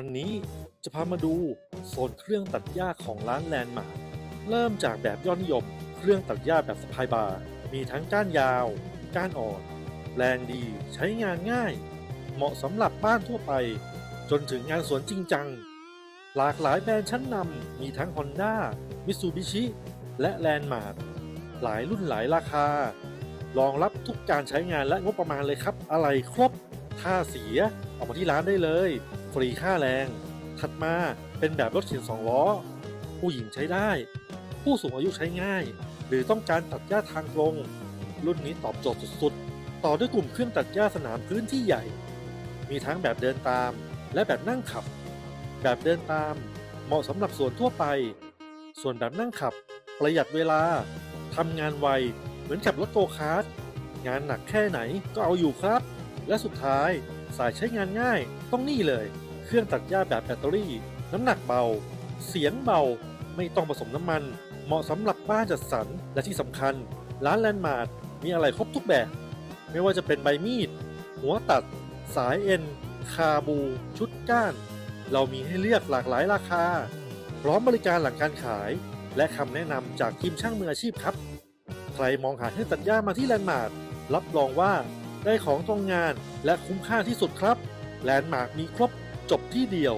วันนี้จะพามาดูโซนเครื่องตัดหญ้าของร้านแลนด์มาร์เริ่มจากแบบยอดนิยม เครื่องตัดหญ้าแบบสะพายบาร์มีทั้งก้านยาว ก้านอ่อน แรงดีใช้งานง่าย เหมาะสำหรับบ้านทั่วไป จนถึงงานสวนจริงจัง หลากหลายแบรนด์ชั้นนำมีทั้ง Honda Mitsubishi และแลนด์มาร์หลายรุ่นหลายราคารองรับทุกการใช้งานและงบประมาณเลยครับ อะไรครบ ถ้าเสียออกมาที่ร้านได้เลย รีค่าแรง ถัดมาเป็นแบบรถเข็นสองล้อ ผู้หญิงใช้ได้ ผู้สูงอายุใช้ง่าย หรือต้องการตัดหญ้าทางตรง รุ่นนี้ตอบโจทย์สุดๆ ต่อด้วยกลุ่มเครื่องตัดหญ้าสนามพื้นที่ใหญ่ มีทั้งแบบเดินตาม และแบบนั่งขับ แบบเดินตาม เหมาะสำหรับสวนทั่วไป ส่วนแบบนั่งขับ ประหยัดเวลาทำงานไว เหมือนขับรถโกคาร์ทงานหนักแค่ไหนก็เอาอยู่ครับ และสุดท้ายสายใช้งานง่ายต้องนี่เลย เครื่องตัดหญ้าแบบแบตเตอรี่ น้ำหนักเบา เสียงเบา ไม่ต้องผสมน้ำมัน เหมาะสำหรับบ้านจัดสรร และที่สำคัญ ร้านแลนด์มาร์ทมีอะไรครบทุกแบบ ไม่ว่าจะเป็นใบมีด หัวตัด สายเอ็น คาบู ชุดก้าน เรามีให้เลือกหลากหลายราคา พร้อมบริการหลังการขาย และคำแนะนำจากทีมช่างมืออาชีพครับ ใครมองหาเครื่องตัดหญ้ามาที่แลนด์มาร์ทรับรองว่าได้ของตรงงานและคุ้มค่าที่สุดครับ แลนด์มาร์ทมีครบ จบที่เดียว